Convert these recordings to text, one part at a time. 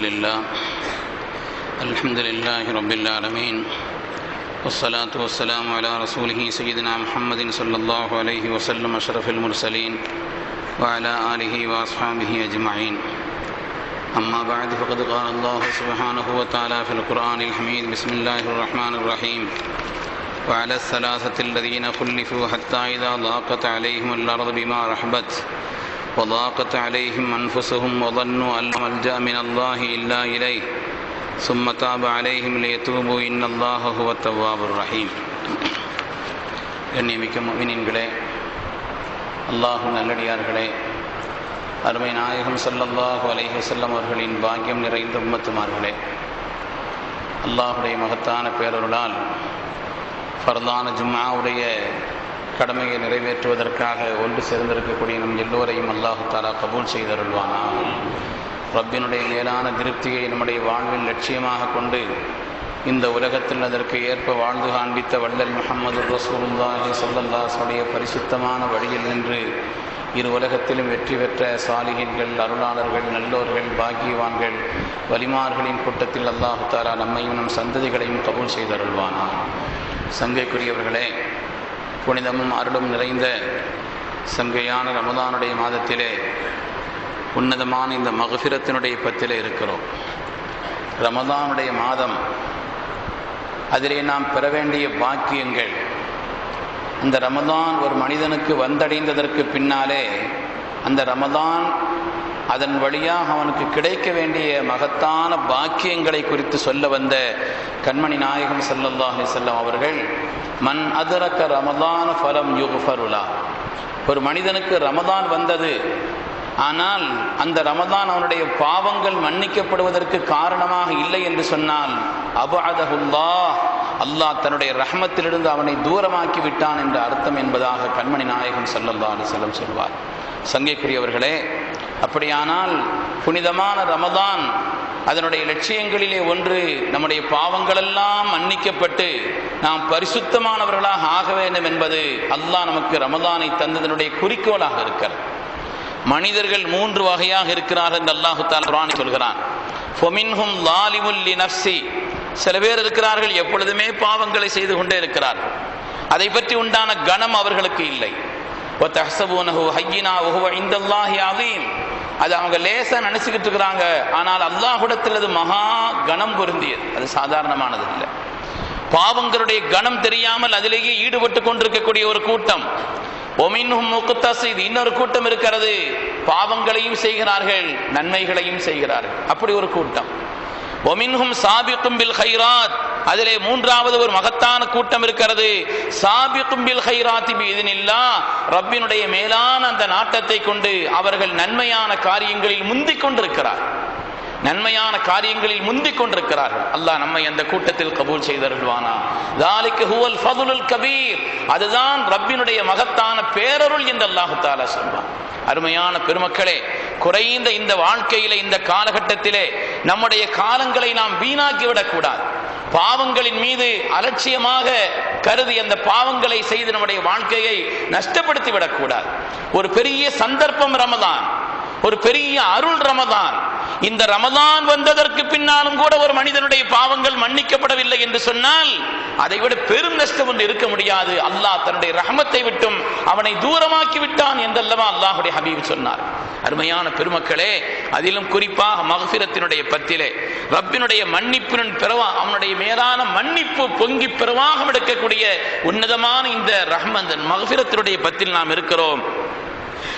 لله. الحمد لله رب العالمين. والصلاة والسلام على رسوله سيدنا محمد صلى الله عليه وسلم أشرف المرسلين وعلى آله وأصحابه أجمعين. أما بعد فقد قال الله سبحانه وتعالى في القرآن الحميد بسم الله الرحمن الرحيم. وعلى الثلاثة الذين خلفوا حتى إذا ضاقت عليهم الأرض بما رحبت وضاقت عليهم أنفسهم وظنوا أن لا ملجأ من الله إلا إليه ثم تاب عليهم ليتوبوا إن الله هو التواب الرحيم கண்ணியமிக்க முமினின்களே அல்லாஹு நல்லடியார்களே அருமை நாயகம் ஸல்லல்லாஹு அலைஹி வஸல்லம் அவர்களின் பாக்கியம் நிறைந்த உம்மத்துமார்களே அல்லாஹுடைய மகத்தான பேரருளால் ஃபர்தான ஜும்ஆவுடைய கடமையை நிறைவேற்றுவதற்காக ஒன்று சேர்ந்திருக்கக்கூடிய நம் எல்லோரையும் அல்லாஹு தாலா கபூல் செய்தருள்வானா. ரப்பினுடைய மேலான திருப்தியை நம்முடைய வாழ்வில் லட்சியமாக கொண்டு இந்த உலகத்தில் அதற்கு ஏற்ப வாழ்ந்து காண்பித்த வள்ளல் முகமது ரசூலுல்லாஹி ஸல்லல்லாஹுடைய பரிசுத்தமான வழியில் நின்று இரு உலகத்திலும் வெற்றி பெற்ற சாலிகின்கள் அருளாளர்கள் நல்லோர்கள் பாக்கியவான்கள் வலிமார்களின் கூட்டத்தில் அல்லாஹு தாலா நம்மையும் நம் சந்ததிகளையும் கபூல் செய்தருள்வானா. சங்கைக்குரியவர்களே புனிதமும் அருளும் நிறைந்த சங்கையான ரமதானுடைய மாதத்திலே உன்னதமான இந்த மகஃபிரத்தினுடைய பத்திலே இருக்கிறோம். ரமதானுடைய மாதம். அதிலே நாம் பெற வேண்டிய பாக்கியங்கள். அந்த ரமதான் ஒரு மனிதனுக்கு வந்தடைந்ததற்கு பின்னாலே அந்த ரமதான் அதன் வழியாக அவனுக்கு கிடைக்க வேண்டிய மகத்தான பாக்கியங்களை குறித்து சொல்ல வந்த கண்மணி நாயகம் சல்லல்லாஹி செல்லம் அவர்கள் மண் அதிரக்க ரமதான ஃபலம் யுகுஃபருலா ஒரு மனிதனுக்கு ரமதான் வந்தது. ஆனால் அந்த ரமதான் அவனுடைய பாவங்கள் மன்னிக்கப்படுவதற்கு காரணமாக இல்லை என்று சொன்னால் அபஅதஹுல்லா அல்லாஹ் தன்னுடைய ரஹமத்திலிருந்து அவனை தூரமாக்கி விட்டான் என்ற அர்த்தம் என்பதாக கண்மணி நாயகம் சல்லல்லா அலி செல்லம் சொல்வார். சங்கைக்குரியவர்களே அப்படியானால் புனிதமான ரமதான் அதனுடைய லட்சியங்களிலே ஒன்று நம்முடைய பாவங்களெல்லாம் மன்னிக்கப்பட்டு நாம் பரிசுத்தமானவர்களாக ஆக வேண்டும் என்பது அல்லாஹ் நமக்கு ரமதானை தந்ததனுடைய குறிக்கோளாக இருக்கிறது. மனிதர்கள் மூன்று வகையாக இருக்கிறார்கள் என்று அல்லாஹு தாலி சொல்கிறான். சில பேர் இருக்கிறார்கள் எப்பொழுதுமே பாவங்களை செய்து கொண்டே இருக்கிறார்கள். அதை பற்றி உண்டான கணம் அவர்களுக்கு இல்லை. அது அவங்க லேசா நினைச்சுக்கிட்டு இருக்கிறாங்க. ஆனால் அல்லாஹுடத்தில் அது மகா கணம் பொருந்தியது. அது சாதாரணமானது இல்லை. பாவங்களுடைய கணம் தெரியாமல் அதிலேயே ஈடுபட்டு கொண்டிருக்கக்கூடிய ஒரு கூட்டம். இன்னொரு கூட்டம் இருக்கிறது. பாவங்களையும் செய்கிறார்கள் நன்மைகளையும் செய்கிறார்கள். அப்படி ஒரு கூட்டம். ஒமின்ஹும் சாபிக்கும் பில் ஹைராத் அதிலே மூன்றாவது ஒரு மகத்தான கூட்டம் இருக்கிறது. சாபிக்கும் பில் ஹைராத்தி இதனில்லா ரப்பினுடைய மேலான அந்த நாட்டத்தை கொண்டு அவர்கள் நன்மையான காரியங்களில் முந்திக் கொண்டிருக்கிறார். நன்மையான காரியங்களில் முந்திக் கொண்டிருக்கிறார்கள். அல்லாஹ் நம்மை அந்த கூட்டத்தில் கபூல் செய்தருள்வானா. தாலிக்கு ஹுவல் ஃபதுலுல் கபீர். அதுதான் ரப்பினுடைய மகத்தான பேரருள் என்று அல்லாஹு தாலா சொல்வான். அருமையான பெருமக்களே குறைந்த இந்த வாழ்க்கையில இந்த காலகட்டத்திலே நம்முடைய காலங்களை நாம் வீணாக்கி விடக்கூடாது பாவங்களின் மீது அலட்சியமாக கருதி அந்த பாவங்களை செய்து நம்முடைய வாழ்க்கையை நஷ்டப்படுத்தி விடக்கூடாது. ஒரு பெரிய சந்தர்ப்பம் ரமதான். ஒரு பெரிய அருள் ரமதான். இந்த ரமதான் வந்ததற்கு பின்னாலும் கூட ஒரு மனிதனுடைய பாவங்கள் மன்னிக்கப்படவில்லை என்று சொன்னால் அதை விட பெரும் நஷ்டம் ஒன்று இருக்க முடியாது. அல்லாஹ் தன்னுடைய ரஹமத்தை விட்டும் அவனை தூரமாக்கி விட்டான் என்றல்லவா அல்லாஹுடைய ஹபீப் சொன்னார். அருமையான பெருமக்களே அதிலும் குறிப்பாக மகசிரத்தினுடைய பத்திலே ரப்பினுடைய மன்னிப்பினன் பிறவா அவனுடைய மேலான மன்னிப்பு பொங்கி பிறவாக எடுக்கக்கூடிய உன்னதமான இந்த ரஹ்மந்தன் மகசிரத்தினுடைய பத்தில் நாம் இருக்கிறோம்.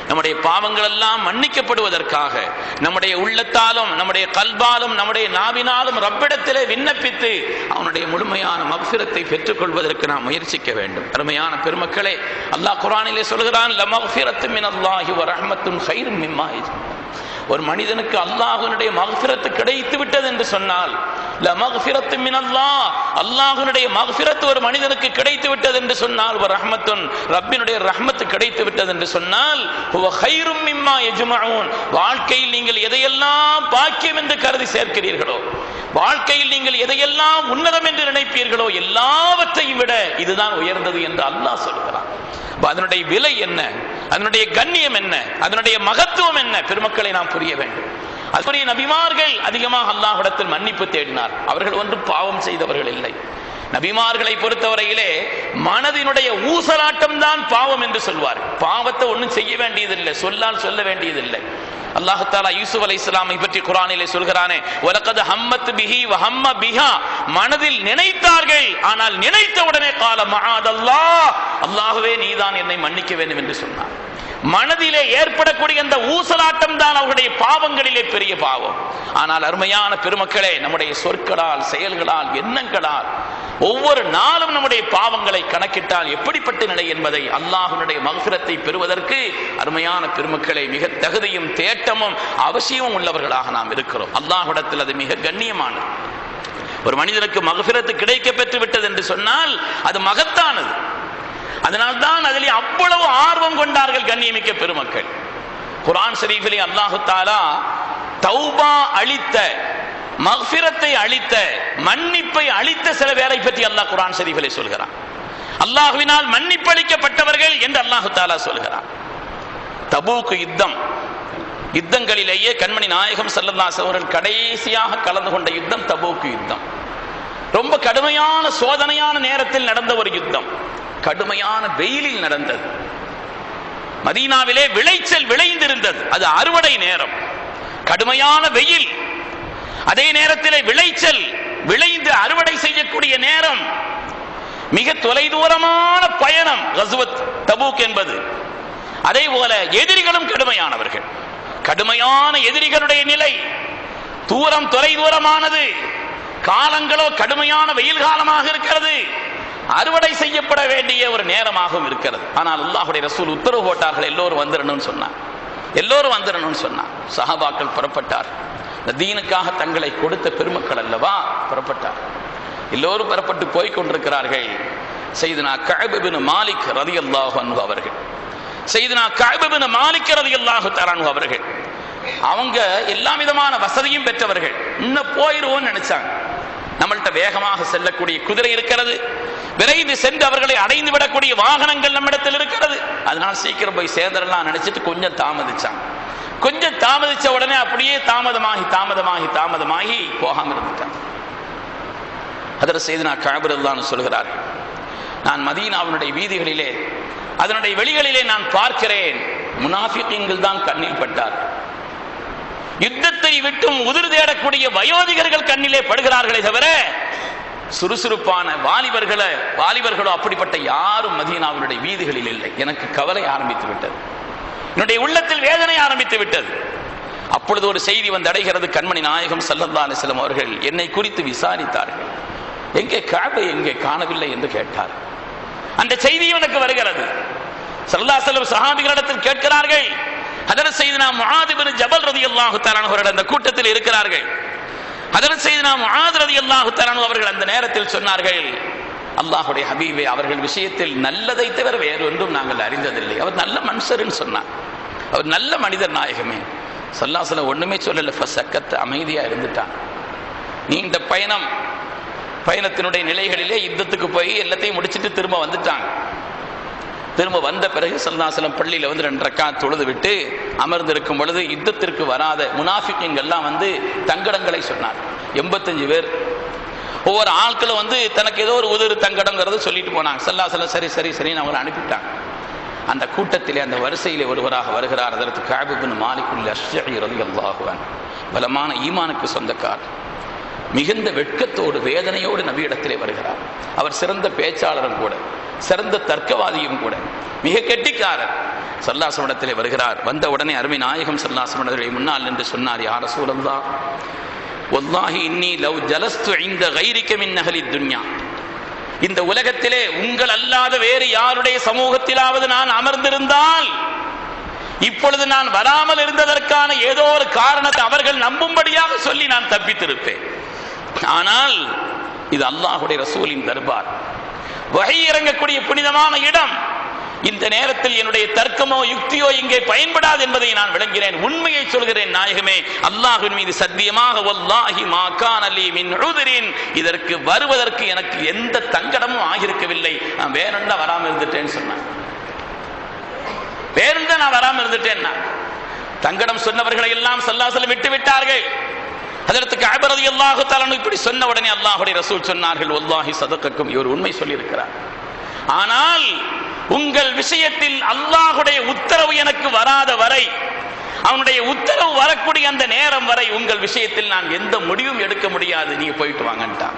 நம்முடைய பாவங்கள் எல்லாம் மன்னிக்கப்படுவதற்காக நம்முடைய உள்ளத்தாலும் நம்முடைய கல்பாலும் நம்முடைய நாவினாலும் ரப்பிடத்திலே விண்ணப்பித்து அவனுடைய முழுமையான மகசிரத்தை பெற்றுக்கொள்வதற்கு நாம் முயற்சிக்க வேண்டும். அருமையான பெருமக்களே அல்லாஹ் குரானிலே சொல்கிறான் லமஃபிரத்து மின் அல்லாஹி வ ரஹ்மத்துன் ஹைரும் மிம்மா ஒரு மனிதனுக்கு அல்லாஹுனுடைய மகசிரத்து கிடைத்து விட்டது என்று சொன்னால் அல்லாஹுனுடைய மகபிரத்து ஒரு மனிதனுக்கு கிடைத்து விட்டது என்று சொன்னால் ஒரு ரஹ்மத்துன் ரப்பினுடைய ரஹ்மத்து கிடைத்து விட்டது என்று சொன்னால் வாழ்க்கையில் நீங்கள் எதையெல்லாம் பாக்கியம் என்று கருதி சேர்க்கிறீர்களோ வாழ்க்கையில் நீங்கள் எதையெல்லாம் உன்னதம் என்று நினைப்பீர்களோ எல்லாவற்றையும் விட இதுதான் உயர்ந்தது என்று அல்லாஹ் சொல்கிறான். அதனுடைய விலை என்ன? அதனுடைய கண்ணியம் என்ன? அதனுடைய மகத்துவம் என்ன? பெருமக்களை நாம் புரிய வேண்டும். அதுபடி நபிமார்கள் அதிகமாக அல்லாஹிடத்தில் மன்னிப்பு தேடினார். அவர்கள் ஒன்று பாவம் செய்தவர்கள் இல்லை. நபிமார்களை பொறுத்தவரையிலே மனதினுடைய ஊசலாட்டம் தான் பாவம் என்று சொல்வார். பாவத்தை ஒன்றும் செய்ய வேண்டியதில்லை சொல்லால் சொல்ல வேண்டியதில்லை. அல்லாஹ் தாலா யூசுப் அலை இஸ்லாமை பற்றி குரானிலே சொல்கிறானே உலகது ஹம்மத் பிஹி ஹம்ம பிஹா. மனதில் நினைத்தார்கள் ஆனால் நினைத்த உடனே கால மகாதல்லா அல்லாஹ்வே நீதான் என்னை மன்னிக்க வேண்டும் என்று சொன்னார். மனதிலே ஏற்படக்கூடிய அந்த ஊசலாட்டம் தான் அவருடைய பாவங்களிலே பெரிய பாவம். ஆனால் அருமையான பெருமக்களே நம்முடைய சொற்களால் செயல்களால் எண்ணங்களால் ஒவ்வொரு நாளும் நம்முடைய பாவங்களை கணக்கிட்டால் எப்படிப்பட்ட நிலை என்பதை அல்லாஹனுடைய மகசுரத்தை பெறுவதற்கு அருமையான பெருமக்களை மிக தகுதியும் தேட்டமும் அவசியமும் உள்ளவர்களாக நாம் இருக்கிறோம். அல்லாஹிடத்தில் அது மிக கண்ணியமானது. ஒரு மனிதனுக்கு மகபிரத்து கிடைக்க பெற்று விட்டது என்று சொன்னால் அது மகத்தானது. அதனால்தான் அதிலே அவ்வளவு ஆர்வம் கொண்டார்கள் கண்ணியமிக்க பெருமக்கள். குரான் ஷரீஃபிலே அல்லாஹு தாலா தௌபா அளித்த மஃபிரத்தை அளித்த மன்னிப்பை அளித்த சில பேரை பற்றி அல்லாஹ் குரான் ஷரீஃபிலே சொல்கிறான். அல்லாஹுவினால் மன்னிப்பளிக்கப்பட்டவர்கள் என்று அல்லாஹு தாலா சொல்கிறான். தபூக்கு யுத்தம். யுத்தங்களிலேயே கண்மணி நாயகம் செல்லல்லாஸ் அவர்கள் கடைசியாக கலந்து கொண்ட யுத்தம் தபூக்கு யுத்தம். ரொம்ப கடுமையான சோதனையான நேரத்தில் நடந்த ஒரு யுத்தம். கடுமையான வெயிலில் நடந்தது. மதீனாவிலே விளைச்சல் விளைந்திருந்தது. அது அறுவடை நேரம். கடுமையான வெயில். அதே நேரத்திலே விளைச்சல் விளைந்து அறுவடை செய்யக்கூடிய நேரம். மிக தொலைதூரமான பயணம் ரசுவத் தபூக் என்பது. அதே போல எதிரிகளும் கடுமையானவர்கள். கடுமையான எதிரிகளுடைய நிலை. தூரம் தொலை தூரமானது காலங்களோ கடுமையான வெயில் காலமாக இருக்கிறது. அறுவடை செய்யப்பட வேண்டிய ஒரு நேரமாகவும் இருக்கிறது. ஆனால் அல்லாஹுடைய ரசூல் உத்தரவு போட்டார்கள் எல்லோரும் வந்துடணும்னு சொன்னார். எல்லோரும் வந்துடணும்னு சொன்னார். சஹாபாக்கள் புறப்பட்டார். இந்த தீனுக்காக தங்களை கொடுத்த பெருமக்கள் அல்லவா? புறப்பட்டார். எல்லோரும் புறப்பட்டு போய் கொண்டிருக்கிறார்கள். செய்தனா கஅபின் மாலிக் ரதி அல்லாஹு அவர்கள். செய்தனா கஅபின் மாலிக் ரதியல்லாஹு தரானு அவர்கள். அவங்க எல்லா விதமான வசதியும் பெற்றவர்கள். இன்னும் போயிருவோம்னு நினைச்சாங்க. நம்மள்ட்ட வேகமாக செல்லக்கூடிய குதிரை இருக்கிறது. விரைந்து சென்று அவர்களை அடைந்து விடக்கூடிய வாகனங்கள் நம்மிடத்தில் இருக்கிறது. அதனால சீக்கிரம் போய் சேர்ந்துடலாம் நினைச்சிட்டு கொஞ்சம் தாமதிச்சாங்க. கொஞ்சம் தாமதிச்ச உடனே அப்படியே தாமதமாகி தாமதமாகி தாமதமாகி போகாம இருந்துட்டாங்க. அதில் செய்து நான் கழபுரல்லான்னு சொல்கிறார். நான் மதீனாவினுடைய வீதிகளிலே அதனுடைய வெளிகளிலே நான் பார்க்கிறேன். முனாஃபிக்கிங்கள் தான் கண்ணில் பட்டார். யுத்தத்தை விட்டும் உதிர் தேடக்கூடிய வயோதிகர்கள் கண்ணிலே படுகிறார்களே தவிர சுறுசுறுப்பான வாலிபர்களை வாலிபர்களோ அப்படிப்பட்ட யாரும் மதீனாவினுடைய வீதிகளில் இல்லை. எனக்கு கவலை ஆரம்பித்து விட்டது. என்னுடைய உள்ளத்தில் வேதனை ஆரம்பித்து விட்டது. அப்பொழுது ஒரு செய்தி வந்து அடைகிறது. கண்மணி நாயகம் சல்லல்லா அலிஸ்லம் அவர்கள் என்னை குறித்து விசாரித்தார்கள். எங்கே காபை எங்கே காணவில்லை என்று கேட்டார். அந்த செய்தி எனக்கு வருகிறது. சல்லா செல்லம் சஹாபிகளிடத்தில் கேட்கிறார்கள். அதர் செய்தினா முஆதிபின் ஜபல் ரதி அல்லாஹு அவர்கள் அந்த கூட்டத்தில் இருக்கிறார்கள். அதனும் செய்து நாம் முஆத் ரதி அல்லாஹு அவர்கள் அந்த நேரத்தில் சொன்னார்கள் அல்லாஹுடைய ஹபீபே அவர்கள் விஷயத்தில் நல்லதை தவிர வேறு ஒன்றும் நாங்கள் அறிந்ததில்லை. அவர் நல்ல மனுஷர்னு சொன்னார். அவர் நல்ல மனிதர் நாயகமே. சல்லாசல ஒண்ணுமே சொல்லல. சக்கத்து அமைதியா இருந்துட்டான். நீண்ட பயணம். பயணத்தினுடைய நிலைகளிலே யுத்தத்துக்கு போய் எல்லாத்தையும் முடிச்சுட்டு திரும்ப வந்துட்டாங்க திரும்ப வந்த பிறகு சல்லாசலம் பள்ளியில் வந்து ரெண்டு ரக்கா தொழுது விட்டு அமர்ந்திருக்கும் பொழுது யுத்தத்திற்கு வராத முனாஃபிக்கங்கள்லாம் வந்து தங்கடங்களை சொன்னார். எண்பத்தஞ்சு பேர். ஒவ்வொரு ஆட்களும் வந்து தனக்கு ஏதோ ஒரு உதிர் தங்கடங்கிறத சொல்லிட்டு போனாங்க. சல்லாசலம் சரி சரி சரின்னு அவங்களை அனுப்பிட்டாங்க அந்த கூட்டத்திலே அந்த வரிசையிலே ஒருவராக வருகிறார். அதற்கு காபுபின் மாலிக்குள்ள அஷ்ஷி ரதி பலமான ஈமானுக்கு சொந்தக்கார். மிகுந்த வெட்கத்தோடு வேதனையோடு நபியிடத்திலே வருகிறார். அவர் சிறந்த பேச்சாளரும் கூட. சிறந்த தர்க்கவாதியும் கூட. மிக கெட்டிக்காரர். சல்லாசமடத்திலே வருகிறார். வந்த உடனே அருமை நாயகம் சல்லாசமடத்திலே முன்னால் என்று சொன்னார் யார சூழல்லா ஒல்லாஹி இன்னி லவ் ஜலஸ்து இந்த கைரிக்க மின் நகலி துன்யா. இந்த உலகத்திலே உங்கள் அல்லாத வேறு யாருடைய சமூகத்திலாவது நான் அமர்ந்திருந்தால் இப்பொழுது நான் வராமல் இருந்ததற்கான ஏதோ ஒரு காரணத்தை அவர்கள் நம்பும்படியாக சொல்லி நான் தப்பித்திருப்பேன். ஆனால் இது அல்லாஹுடைய ரசூலின் தர்பார். வகை இறங்கக்கூடிய புனிதமான இடம். இந்த நேரத்தில் என்னுடைய தர்க்கமோ யுக்தியோ இங்கே பயன்படாது என்பதை நான் விளங்கிறேன் உண்மையை சொல்கிறேன் நாயகமே. அல்லாஹின் மீது சத்தியமாக வல்லாஹி மாகான் அலி மின் இதற்கு வருவதற்கு எனக்கு எந்த தங்கடமும் ஆகியிருக்கவில்லை. நான் வேணும்னா வராம இருந்துட்டேன்னு சொன்னேன். வேறென்றா நான் வராம இருந்துட்டேன்னா. தங்கடம் சொன்னவர்களை எல்லாம் சல்லாசலம் விட்டு விட்டார்கள். அதற்கு அபரதி அல்லாஹு தலனு இப்படி சொன்ன உடனே அல்லாஹுடைய ரசூல் சொன்னார்கள் ஒல்லாஹி சதக்கக்கும் இவர் உண்மை சொல்லியிருக்கிறார். ஆனால் உங்கள் விஷயத்தில் அல்லாஹுடைய உத்தரவு எனக்கு வராத வரை அவனுடைய உத்தரவு வரக்கூடிய அந்த நேரம் வரை உங்கள் விஷயத்தில் நான் எந்த முடிவும் எடுக்க முடியாது. நீங்க போயிட்டு வாங்கன்ட்டான்.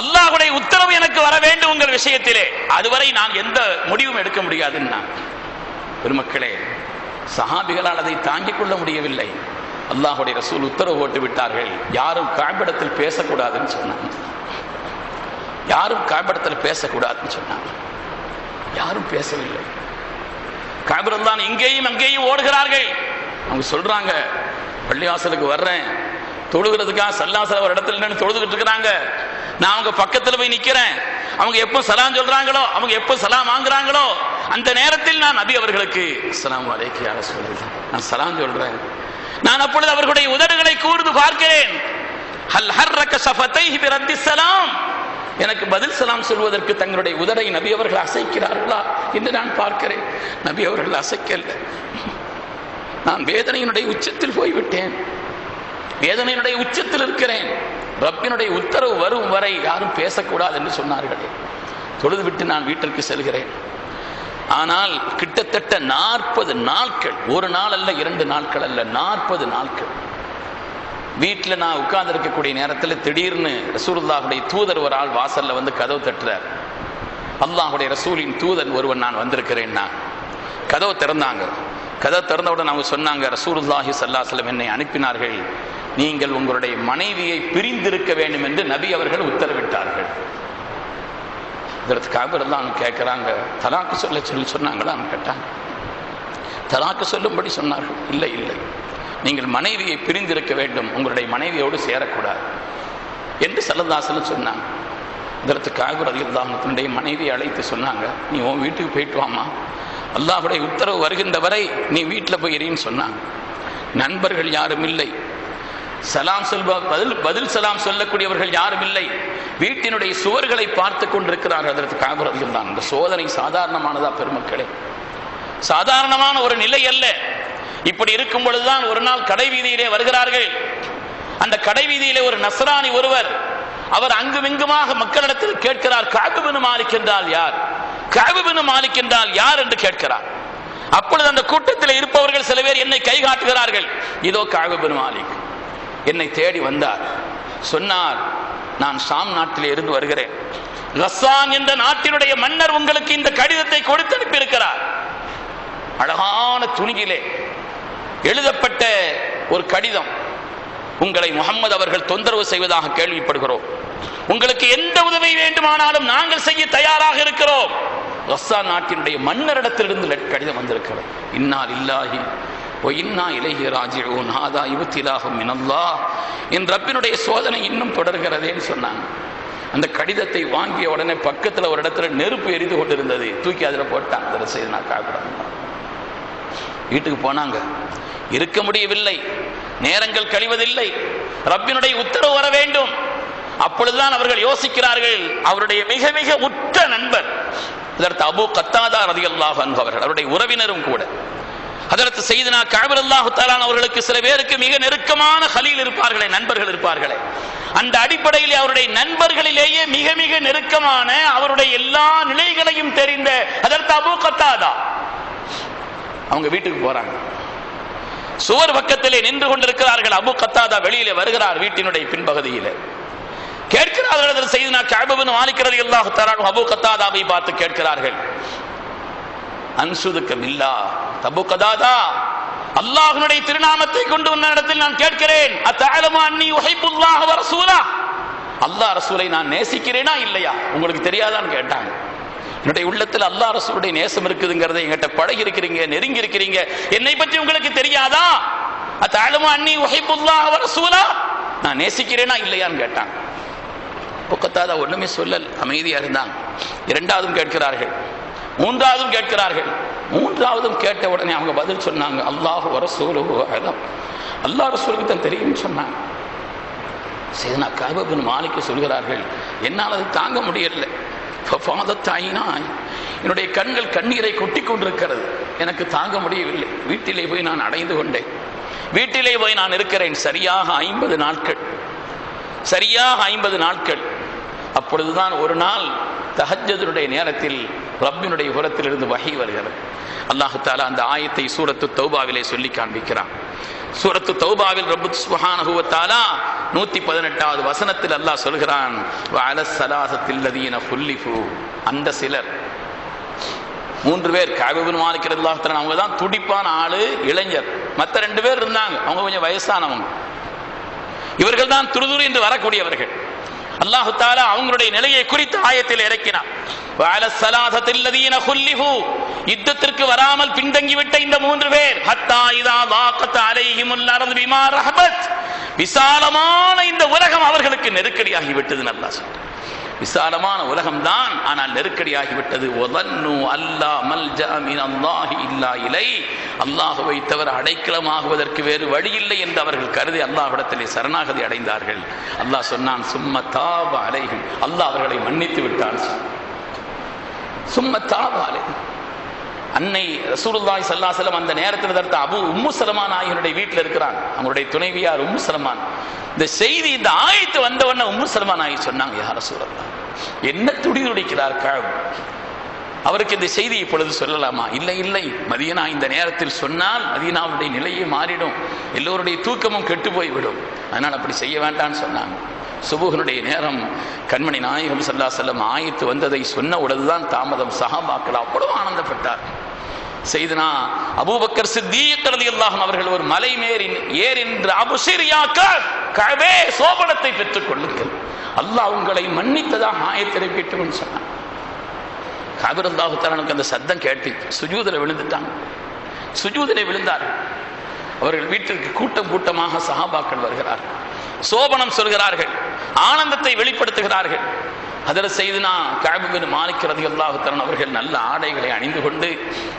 அல்லாஹுடைய உத்தரவு எனக்கு வர வேண்டும் உங்கள் விஷயத்திலே. அதுவரை நான் எந்த முடிவும் எடுக்க முடியாதுன்னா பெருமக்களே சஹாபிகளால் அதை தாங்கிக் கொள்ள முடியவில்லை. அல்லாஹுடைய ரசூல் உத்தரவு போட்டு விட்டார்கள். யாரும் காபிடத்தில் பேசக்கூடாதுன்னு சொன்னாங்க. யாரும் காபிடத்தில் பேசக்கூடாதுன்னு சொன்னாங்க. யாரும் பேசவில்லை. காபிரம் தான் இங்கேயும் அங்கேயும் ஓடுகிறார்கள். அவங்க சொல்றாங்க பள்ளிவாசலுக்கு வர்றேன். தொழுகிறதுக்காக சல்லாசல ஒரு இடத்துல நின்று தொழுதுகிட்டு இருக்கிறாங்க. நான் அவங்க பக்கத்துல போய் நிக்கிறேன். அவங்க எப்போ சலாம் சொல்றாங்களோ அவங்க எப்போ சலாம் வாங்குறாங்களோ அந்த நேரத்தில் நான் நபி அவர்களுக்கு சலாம் அலைக்கும் யார சொல்லுது நான் சலாம் சொல்றேன். நான் அப்பொழுது அவர்களுடைய உதடுகளை கூர்ந்து பார்க்கிறேன். ஹல் ஹர்ரக ஷஃபதைஹி பிரத்தி சலாம் எனக்கு பதில் சலாம் சொல்வதற்கு தங்களுடைய உதடை நபி அவர்கள் அசைக்கிறார்களா என்று நான் பார்க்கிறேன். நபி அவர்கள் அசைக்கல. நான் வேதனையினுடைய உச்சத்தில் போய்விட்டேன். வேதனையினுடைய உச்சத்தில் இருக்கிறேன். ரப்பினுடைய உத்தரவு வரும் வரை யாரும் பேசக்கூடாது என்று சொன்னார்களே. தொழுது விட்டு நான் வீட்டிற்கு செல்கிறேன். ஆனால் கிட்டத்தட்ட நாற்பது நாட்கள் ஒரு நாள் அல்ல இரண்டு நாட்கள் அல்ல நாற்பது நாட்கள். வீட்டில் நான் உட்கார்ந்து இருக்கக்கூடிய நேரத்தில் திடீர்னு ரசூலுல்லாஹுடைய தூதர் ஒரு ஆள் வாசல்ல வந்து கதவு தட்டுறார். அல்லாஹுடைய ரசூலின் தூதன் ஒருவன் நான் வந்திருக்கிறேன்னா கதவு திறந்தாங்க. கதவு திறந்தவுடன் அவங்க சொன்னாங்க ரசூலுல்லாஹி சல்லாஸ்லம் என்னை அனுப்பினார்கள். நீங்கள் உங்களுடைய மனைவியை பிரிந்திருக்க வேண்டும் என்று நபி அவர்கள் உத்தரவிட்டார்கள். இதற்கு காபிரெல்லாம் கேட்குறாங்க. தலாக்கு சொல்ல சொல்லி சொன்னாங்களான்னு கேட்டாங்க தலாக்கு சொல்லும்படி சொன்னார்கள். இல்லை இல்லை. நீங்கள் மனைவியை பிரிந்திருக்க வேண்டும். உங்களுடைய மனைவியோடு சேரக்கூடாது என்று சல்லதாசலம் சொன்னாங்க. இதற்கு காகுர் அதிகதாமத்தினுடைய மனைவியை அழைத்து சொன்னாங்க. நீ உன் வீட்டுக்கு போயிட்டு வாமா அல்லாஹுடைய உத்தரவு வருகின்ற வரை நீ வீட்டில் போயிறீன்னு சொன்னாங்க. நண்பர்கள் யாரும் இல்லை. சலாம் சொல்ப பதில் பதில் சலாம் சொல்லக்கூடியவர்கள் யாரும் இல்லை. வீட்டினுடைய சுவர்களை பார்த்து கொண்டிருக்கிறார்கள் அதற்கு காபர் தான் இந்த சோதனை சாதாரணமானதா பெருமக்களே? சாதாரணமான ஒரு நிலை அல்ல. இப்படி இருக்கும் பொழுதுதான் ஒரு நாள் கடை வீதியிலே வருகிறார்கள். அந்த கடை வீதியிலே ஒரு நசராணி ஒருவர் அவர் அங்குமிங்குமாக மக்களிடத்தில் கேட்கிறார் காபுபின் மாலிக் என்றால் யார்? காபுபின் மாலிக் என்றால் யார்? என்று கேட்கிறார். அப்பொழுது அந்த கூட்டத்தில் இருப்பவர்கள் சில பேர் என்னை கை காட்டுகிறார்கள். இதோ காபுபின் மாலிக். என்னை தேடி வந்தார். சொன்னார் நான் ஷாம் நாட்டில் இருந்து வருகிறேன். ரஸ்ஸான் என்ற நாட்டினுடைய மன்னர் உங்களுக்கு இந்த கடிதத்தை கொடுத்து அனுப்பியிருக்கிறார். அழகான துணியிலே எழுதப்பட்ட ஒரு கடிதம். உங்களை முகமது அவர்கள் தொந்தரவு செய்வதாக கேள்விப்படுகிறோம். உங்களுக்கு எந்த உதவி வேண்டுமானாலும் நாங்கள் செய்ய தயாராக இருக்கிறோம். ரஸ்ஸா நாட்டினுடைய மன்னரிடத்திலிருந்து கடிதம் வந்திருக்கிறது. இன்னால் இல்லாஹி ஓ இலகி ராஜிஊன் ஹாதா இவத்திலாகும் மினல்லா என் ரப்பினுடைய சோதனை இன்னும் தொடர்கிறதேன்னு சொன்னாங்க. அந்த கடிதத்தை வாங்கிய உடனே பக்கத்தில் ஒரு இடத்துல நெருப்பு எரிந்து கொண்டிருந்தது. தூக்கி அதில் போட்டான் அதில் செய்து நான் காக்கிறேன் வீட்டுக்கு போனாங்க. இருக்க முடியவில்லை. நேரங்கள் கழிவதில்லை. ரப்பினுடைய உத்தரவு வர வேண்டும். அப்பொழுதுதான் அவர்கள் யோசிக்கிறார்கள். அவருடைய மிக மிக உற்ற நண்பர். இதற்கு அபு கத்தாதா ரதி அல்லாஹ் அவர்கள் அவருடைய உறவினரும் கூட. அதற்கு செய்தனா கழவர் அல்லாஹு தாலான் அவர்களுக்கு சில பேருக்கு மிக நெருக்கமான ஹலீல் இருப்பார்களே நண்பர்கள் இருப்பார்களே. அந்த அடிப்படையில் அவருடைய நண்பர்களிலேயே மிக மிக நெருக்கமான அவருடைய எல்லா நிலைகளையும் தெரிந்த அதற்கு அபு கத்தாதா. அவங்க வீட்டுக்கு போறாங்க. சுவர் பக்கத்திலே நின்று கொண்டிருக்கிறார்கள். அபு கத்தாதா வெளியிலே வருகிறார் வீட்டினுடைய பின்பகுதியிலே. கேட்கிறார்கள் செய்து நான் கேபபின் மாலிக்கிறது எல்லா தரான் அபு கத்தாதாவை பார்த்து கேட்கிறார்கள். அன்சுதுக்க மில்லா தபு கதாதா. திருநாமத்தை கொண்டு உன்னிடத்தில் நான் கேட்கிறேன். அத்தஅலமு அன்னி உஹிப்புல்லாஹ வ அல்லாஹ் ரசூலை நான் நேசிக்கிறேனா இல்லையா? உங்களுக்கு தெரியாதான்னு கேட்டாங்க. என்னுடைய உள்ளத்தில் அல்லா ரசூலுடைய நேசம் இருக்குதுங்கிறத எங்கிட்ட பழகி இருக்கிறீங்க நெருங்கி இருக்கிறீங்க என்னை பற்றி உங்களுக்கு தெரியாதா? அத்தஅலமு அன்னி உஹிப்புல்லாஹ வ ரசூலா. நான் நேசிக்கிறேனா இல்லையான்னு கேட்டாங்க. பொக்கத்தாத ஒண்ணுமே சொல்லல். அமைதியா இருந்தான் இரண்டாவதும் கேட்கிறார்கள். மூன்றாவதும் கேட்கிறார்கள். மூன்றாவதும் கேட்ட உடனே அவங்க பதில் சொன்னாங்க அல்லாஹ் வரசூலுஹு அலம் அல்லாஹ் ரசூலுக்கு தான் தெரியும்னு சொன்னாங்க. சேதனா காபபின் மாலிக்கு சொல்கிறார்கள் என்னால் அது தாங்க முடியல. தாயினாய் என்னுடைய கண்கள் கண்ணீரை கொட்டி கொண்டிருக்கிறது. எனக்கு தாங்க முடியவில்லை. வீட்டிலே போய் நான் அடைந்து கொண்டேன். வீட்டிலே போய் நான் இருக்கிறேன். சரியாக ஐம்பது நாட்கள். சரியாக ஐம்பது நாட்கள். அப்பொழுதுதான் ஒரு நாள் தஹஜ்ஜதுடைய நேரத்தில் ரப்பினுடைய புறத்திலிருந்து வகை வருகிறது. அல்லாஹு தாலா அந்த ஆயத்தை சூரத்து தௌபாவிலே சொல்லி காண்பிக்கிறான். சூரத்து தௌபாவில் ரப்பு சுஹானுவத்தாலா நூத்தி பதினெட்டாவது வசனத்தில் அல்லாஹ் சொல்கிறான் அந்த சிலர் மூன்று பேர் காபிபின் மாலிக்கிற ரலியல்லாஹு அவங்க தான் துடிப்பான ஆளு இளைஞர். மற்ற ரெண்டு பேர் இருந்தாங்க. அவங்க கொஞ்சம் வயசானவங்க. இவர்கள் தான் துருதுரு என்று வரக்கூடியவர்கள். அல்லாஹு தாலா அவங்களுடைய நிலையை குறித்து ஆயத்தில் இறக்கினார் யுத்தத்திற்கு வராமல் பின்தங்கிவிட்ட இந்த மூன்று பேர் ஹத்தா இதா வாக்கத் அலைஹிமுல் அர்து பிமா ரஹபத். விசாலமான இந்த உலகம் அவர்களுக்கு நெருக்கடியாகி விட்டது நல்லா சொல்றேன். விசாலமான உலகம்தான். ஆனால் நெருக்கடியாகிவிட்டது. ஒதன்னு அல்லா மல்ஜா மின் அல்லாஹி இல்லா இலை. அல்லாஹுவை தவிர அடைக்கலமாகுவதற்கு வேறு வழி இல்லை என்று அவர்கள் கருதி அல்லாஹிடத்திலே சரணாகதி அடைந்தார்கள். அல்லாஹ் சொன்னான் சும்ம தாப அலைகள் அல்லாஹ் அவர்களை மன்னித்து விட்டான். சும்ம தாப அலைகள் அன்னை ரசூலுல்லாஹி சல்லா செல்லம் அந்த நேரத்தில் தடுத்த அபு உம்மு சலமான் நாயகனுடைய வீட்டில் இருக்கிறாங்க அவங்களுடைய துணைவியார் உம்மு சலமான். இந்த செய்தி இந்த ஆயத்து வந்த உம்மு சலமான் ஆகி சொன்னாங்க யார் ரசூலுல்லாஹ் என்ன துடிதுடிக்கிறார் கழம் அவருக்கு இந்த செய்தி இப்பொழுது சொல்லலாமா? இல்லை இல்லை. மதியனா இந்த நேரத்தில் சொன்னால் மதியனாவுடைய நிலையே மாறிடும். எல்லோருடைய தூக்கமும் கெட்டு போய்விடும். அதனால் அப்படி செய்ய வேண்டாம்னு சொன்னாங்க. சுபுகனுடைய நேரம் கண்மணி நாயகம் சல்லா செல்லம் ஆயத்து வந்ததை சொன்ன உடல்தான் தாமதம் சகாபாக்கள் அவ்வளவு ஆனந்தப்பட்டார் செய்தனா அபூபக்கர் சித்தீக் ரலியல்லாஹு அவர்கள் ஒரு மலை மேறின் ஏறின்ற அபுசிரியாக்கள் கவே சோபனத்தை பெற்றுக் கொள்ளுங்கள். அல்லாஹ் உங்களை மன்னித்ததாக ஆயத்திறப்பிட்டுன்னு சொன்னான். காபிர் அல்லாஹு அந்த சத்தம் கேட்டு சுஜூதில் விழுந்துட்டாங்க. சுஜூதிலே விழுந்தார்கள் அவர்கள் வீட்டிற்கு கூட்டம் கூட்டமாக சகாபாக்கள் வருகிறார்கள். சோபனம் சொல்கிறார்கள். ஆனந்தத்தை வெளிப்படுத்துகிறார்கள். அதில் செய்துனா கழபின் மாணிக்கிறது அல்லாஹு தரன் அவர்கள் நல்ல ஆடைகளை அணிந்து கொண்டு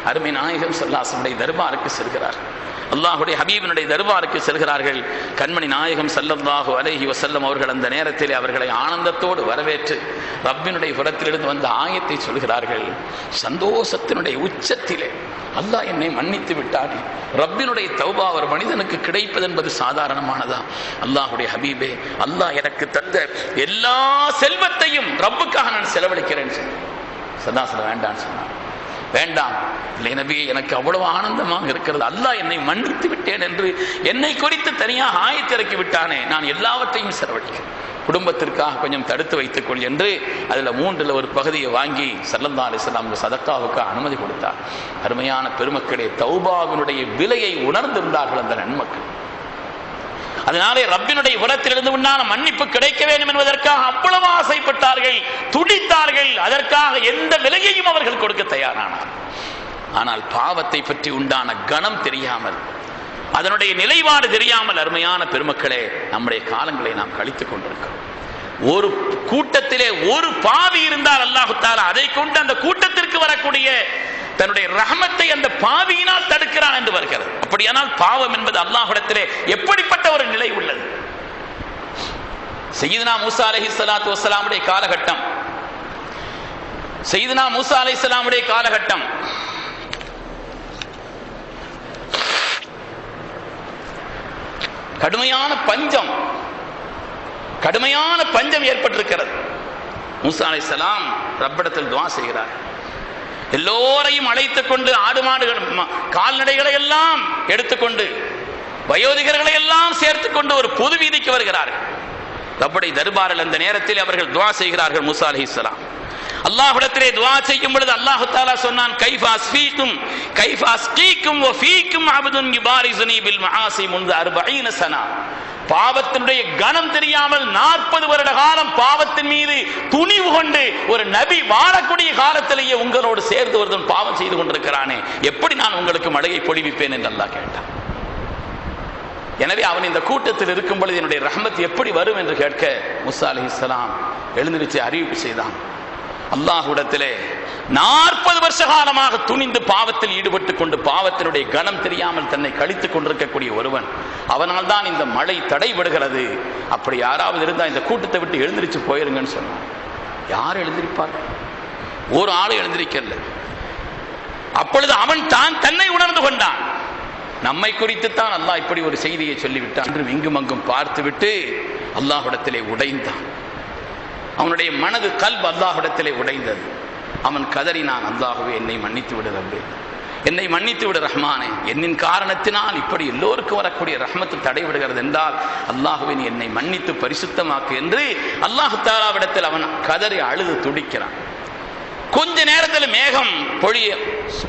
அருமை நாயகம் சல்லாசனுடைய தர்பாருக்கு செல்கிறார். அல்லாஹுடைய ஹபீபினுடைய தர்பாருக்கு செல்கிறார்கள். கண்மணி நாயகம் சல்லல்லாஹு அலைஹி வசல்லம் அவர்கள் அந்த நேரத்தில் அவர்களை ஆனந்தத்தோடு வரவேற்று ரப்பினுடைய புறத்திலிருந்து வந்த ஆயத்தை சொல்கிறார்கள். சந்தோஷத்தினுடைய உச்சத்திலே அல்லாஹ் என்னை மன்னித்து விட்டானே. ரப்பினுடைய தௌபா ஒரு மனிதனுக்கு கிடைப்பது என்பது சாதாரணமானதா? அல்லாஹுடைய ஹபீபே அல்லாஹ் எனக்கு தந்த எல்லா செல்வத்தையும் ரப்புக்காக நான் செலவழிக்கிறேன்னு சொன்னேன். சதாசலம் வேண்டான்னு சொன்னான். வேண்டாம். இல்லை நபி எனக்கு அவ்வளவு ஆனந்தமாக இருக்கிறது. அல்லாஹ் என்னை மன்னித்து விட்டேன் என்று என்னை குறித்து தனியாக ஆயத்திறக்கி விட்டானே நான் எல்லாவற்றையும் செலவழிக்கிறேன். குடும்பத்திற்காக கொஞ்சம் தடுத்து வைத்துக்கொள் என்று அதில் மூன்றில் ஒரு பகுதியை வாங்கி சல்லந்தா அலிஸ்லாம் சதக்காவுக்கு அனுமதி கொடுத்தார். அருமையான பெருமக்களே தௌபாவினுடைய விலையை உணர்ந்திருந்தார்கள் அந்த நன்மக்கள். அதனாலே ரப்பினுடைய உரத்திலிருந்து உண்டான மன்னிப்பு கிடைக்க வேண்டும் என்பதற்காக அவ்வளவு ஆசைப்பட்டார்கள் துடித்தார்கள். அதற்காக எந்த விலையையும் அவர்கள் கொடுக்க தயாரானார். ஆனால் பாவத்தை பற்றி உண்டான கணம் தெரியாமல் அதனுடைய நிலைப்பாடு தெரியாமல் அருமையான பெருமக்களே நம்முடைய காலங்களை நாம் கழித்துக் கொண்டிருக்கிறோம். ஒரு கூட்டத்திலே ஒரு பாவி இருந்தால் அல்லாஹு அதை கொண்டு அந்த கூட்டத்திற்கு வரக்கூடிய தன்னுடைய ரஹமத்தை அந்த பாவியினால் தடுக்கிறான் என்று வருகிறது. அப்படியானால் பாவம் என்பது அல்லாஹிடத்திலே எப்படிப்பட்ட ஒரு நிலை உள்ளது? செய்தினா மூசா அலஹி சலாத்து வசலாமுடைய காலகட்டம். செய்தினா மூசா அலை சலாமுடைய காலகட்டம். கடுமையான பஞ்சம். கடுமையான பஞ்சம் ஏற்பட்டிருக்கிறது. மூசா அலை சலாம் ரப்படத்தில் துவா செய்கிறார். எல்லோரையும் அழைத்துக் கொண்டு ஆடு மாடுகள் கால்நடைகளை எல்லாம் எடுத்துக்கொண்டு வயோதிகர்களை எல்லாம் சேர்த்து கொண்டு ஒரு பொது வீதிக்கு வருகிறார்கள். அப்படி தர்பாரில் அந்த நேரத்தில் அவர்கள் துவா செய்கிறார்கள் முசா அலி இஸ்லாம் அல்லாஹ்விடத்திலே துவா செய்யும் பொழுது அல்லாஹ் தாலா சொன்னான் கைஃபா ஸ்பீக்கும் கைஃபா ஸ்டீக்கும் வ ஃபீக்கும் அப்துன் யுபாரிசுனி பில் மஆசி முன்து 40 சனா. பாவத்தினுடைய கணம் தெரியாமல் நாற்பது வருட காலம் பாவத்தின் மீது துணிவு கொண்டு ஒரு நபி வாழக்கூடிய காலத்திலேயே உங்களோடு சேர்ந்து ஒருத்தன் பாவம் செய்து கொண்டிருக்கிறானே. எப்படி நான் உங்களுக்கு மழையை பொழிவிப்பேன் என்று அல்லா கேட்டான். எனவே அவன் இந்த கூட்டத்தில் இருக்கும் பொழுது என்னுடைய ரஹமத் எப்படி வரும் என்று கேட்க முசா அலிஹிஸ்லாம் எழுந்திருச்சு அறிவிப்பு செய்தான். அல்லாஹுடத்திலே நாற்பது வருஷ காலமாக துணிந்து பாவத்தில் ஈடுபட்டு கொண்டு பாவத்தினுடைய கணம் தெரியாமல் தன்னை கழித்துக் கொண்டிருக்கக்கூடிய ஒருவன் அவனால் தான் இந்த மழை தடைபடுகிறது. அப்படி யாராவது இருந்தால் இந்த கூட்டத்தை விட்டு எழுந்திரிச்சு போயிருங்கன்னு சொன்னான். யார் எழுந்திருப்பார்? ஒரு ஆள் எழுந்திருக்கல. அப்பொழுது அவன் தான் தன்னை உணர்ந்து கொண்டான். நம்மை குறித்து தான் அல்லாஹ் இப்படி ஒரு செய்தியை சொல்லிவிட்டான். என்று இங்கும் அங்கும் பார்த்துவிட்டு அல்லாஹ்விடத்திலே உடைந்தான். அவனுடைய மனது கல்ப் அல்லாஹிடத்திலே உடைந்தது. அவன் கதறினான் அல்லாஹுவே என்னை மன்னித்து விடு ரப்பே. என்னை மன்னித்து விடு ரஹ்மானே. என்னின் காரணத்தினால் இப்படி எல்லோருக்கும் வரக்கூடிய ரஹ்மத்து தடைவிடுகிறது என்றால் அல்லாஹுவின் என்னை மன்னித்து பரிசுத்தமாக்கு என்று அல்லாஹு தாலாவிடத்தில் அவன் கதறி அழுது துடிக்கிறான். கொஞ்ச நேரத்தில் மேகம் பொழிய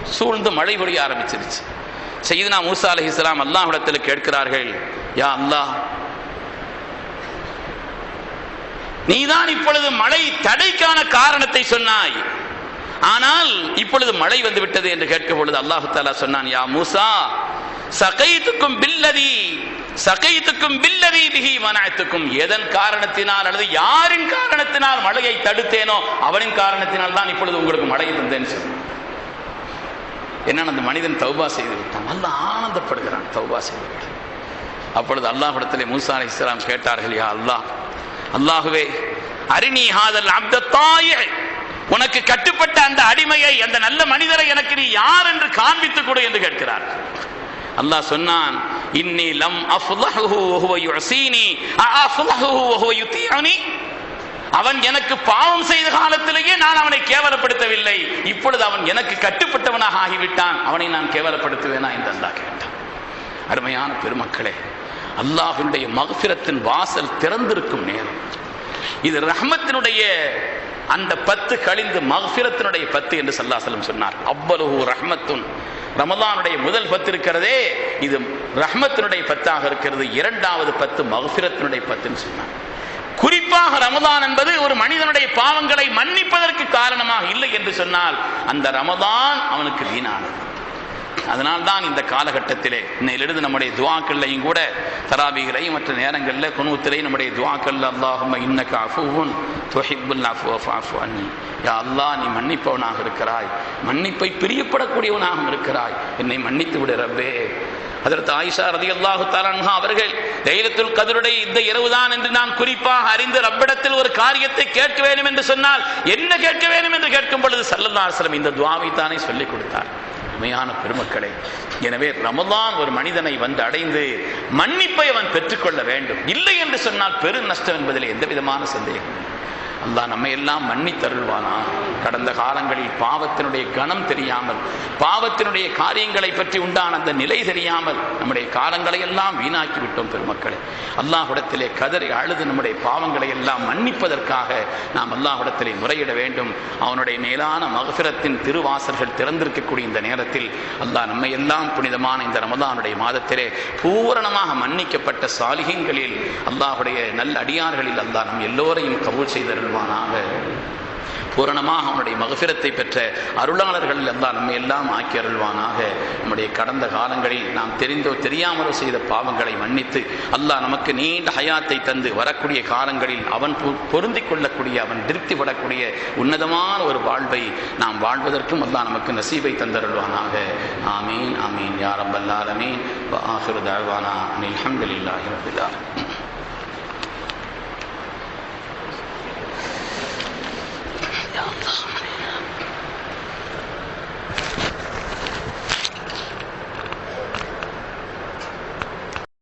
சூழ்ந்து மழை பொழிய ஆரம்பிச்சிருச்சு. செய்தினா மூசா அலி இஸ்லாம் அல்லாஹ்விடத்தில் கேட்கிறார்கள் யா அல்லாஹ் நீதான் இப்பொழுது மழை தடைக்கான காரணத்தை சொன்னாய். ஆனால் இப்பொழுது மழை வந்து விட்டது என்று கேட்கும் பொழுது அல்லாஹு தாலா சொன்னான் யா மூசா சகைத்துக்கும் பில்லதி சகைத்துக்கும் பில்லதி பிகி மனாயத்துக்கும் எதன் காரணத்தினால் அல்லது யாரின் காரணத்தினால் மழையை தடுத்தேனோ அவனின் காரணத்தினால் தான் இப்பொழுது உங்களுக்கு மழை தந்தேன்னு சொன்னான். என்ன அந்த மனிதன் தௌபா செய்து விட்டான். நல்ல ஆனந்தப்படுகிறான் தௌபா செய்து விட்டான். அப்பொழுது அல்லாஹ்விடத்திலே மூசா அலி இஸ்லாம் கேட்டார்கள் யா அல்லாஹ் அல்லாஹுவே அரிணி ஹாதல் அப்தத்தாய உனக்கு கட்டுப்பட்ட அந்த அடிமையை அந்த நல்ல மனிதரை எனக்கு நீ யார் என்று காண்பித்து கொடு என்று கேட்கிறார். அல்லாஹ் சொன்னான் இன்னி லம் அஃலஹு வஹுவ யுஸீனி அஃலஹு வஹுவ யுதீஉனி அவன் எனக்கு பாவம் செய்த காலத்திலேயே நான் அவனை கேவலப்படுத்தவில்லை. இப்பொழுது அவன் எனக்கு கட்டுப்பட்டவனாக ஆகிவிட்டான். அவனை நான் கேவலப்படுத்துவேனா என்று அல்லாஹ் கேட்டான். அருமையான பெருமக்களே அல்லாஹினுடைய மகபிரத்தின் வாசல் திறந்திருக்கும் நேரம். இது ரஹமத்தினுடைய அந்த பத்து கழிந்து மகபிரத்தினுடைய பத்து என்று சல்லாசலம் சொன்னார். அவ்வளவு ரஹமத்துன். ரமலானுடைய முதல் பத்து இருக்கிறதே இது ரஹமத்தினுடைய பத்தாக இருக்கிறது இரண்டாவது பத்து மகபிரத்தினுடைய பத்துன்னு சொன்னார். குறிப்பாக ரமதான் என்பது ஒரு மனிதனுடைய பாவங்களை மன்னிப்பதற்கு காரணமாக இல்லை என்று சொன்னால் அந்த ரமதான் அவனுக்கு வீணானது. அதனால்தான் இந்த காலகட்டத்திலே இன்னையிலிருந்து நம்முடைய துவாக்கள்லையும் கூட தராபிகளையும் மற்ற நேரங்களில் குணூத்திலையும் நம்முடைய துவாக்கள் அல்லாஹும் இன்னக்க அஃபுன் துஹிப்புல் அஃபு அஃபு அன்னி. யா அல்லாஹ் நீ மன்னிப்பவனாக இருக்கிறாய். மன்னிப்பை பிரியப்படக்கூடியவனாகவும் இருக்கிறாய். என்னை மன்னித்து விடு ரப்பே. அதற்கு ஆயிஷா ரதி அல்லாஹு தாரன்ஹா அவர்கள் தைரியத்தில் கதருடைய இந்த இரவுதான் என்று நான் குறிப்பாக அறிந்து ரப்பிடத்தில் ஒரு காரியத்தை கேட்க வேண்டும் என்று சொன்னால் என்ன கேட்க வேண்டும் என்று கேட்கும் பொழுது சல்லல்லாஹு இந்த துவாவை தானே சொல்லிக் கொடுத்தார். உண்மையான பெருமக்களை எனவே ரமதான் ஒரு மனிதனை வந்து அடைந்து மன்னிப்பை அவன் பெற்றுக்கொள்ள வேண்டும் இல்லை என்று சொன்னால் பெரு நஷ்டம் என்பதில் எந்த விதமான சந்தேகம் இல்லை. அல்லாஹ் நம்ம எல்லாம் மன்னித்தருள்வானா கடந்த காலங்களில் பாவத்தினுடைய கணம் தெரியாமல் பாவத்தினுடைய காரியங்களை பற்றி உண்டான அந்த நிலை தெரியாமல் நம்முடைய காலங்களை எல்லாம் வீணாக்கி விட்டோம் பெருமக்களே. அல்லாஹுடத்திலே கதறி அழுது நம்முடைய பாவங்களை எல்லாம் மன்னிப்பதற்காக நாம் அல்லாஹுடத்திலே முறையிட வேண்டும். அவனுடைய மேலான மகசிரத்தின் திருவாசல்கள் திறந்திருக்கக்கூடிய இந்த நேரத்தில் அல்லாஹ் நம்மை எல்லாம் புனிதமான இந்த ரமதானுடைய மாதத்திலே பூரணமாக மன்னிக்கப்பட்ட சாலிகங்களில் அல்லாஹுடைய நல்ல அடியார்களில் அல்லாஹ் நம் எல்லோரையும் கபூல் செய்தருள்வானாக பூரணமாக அவனுடைய மகசிரத்தை பெற்ற அருளாளர்கள் எல்லாம் நம்மை எல்லாம் ஆக்கி அருள்வானாக. நம்முடைய கடந்த காலங்களில் நாம் தெரிந்தோ தெரியாமலோ செய்த பாவங்களை மன்னித்து அல்லாஹ் நமக்கு நீண்ட ஹயாத்தை தந்து வரக்கூடிய காலங்களில் அவன் பொருந்தி கொள்ளக்கூடிய அவன் திருப்தி படக்கூடிய உன்னதமான ஒரு வாழ்வை நாம் வாழ்வதற்கும் அல்லாஹ் நமக்கு நசீபை தந்தருள்வானாக. ஆமீன் ஆமீன். யாரம்பல்லாலமீன் ஆஹிரு தாழ்வானா அனில் 我操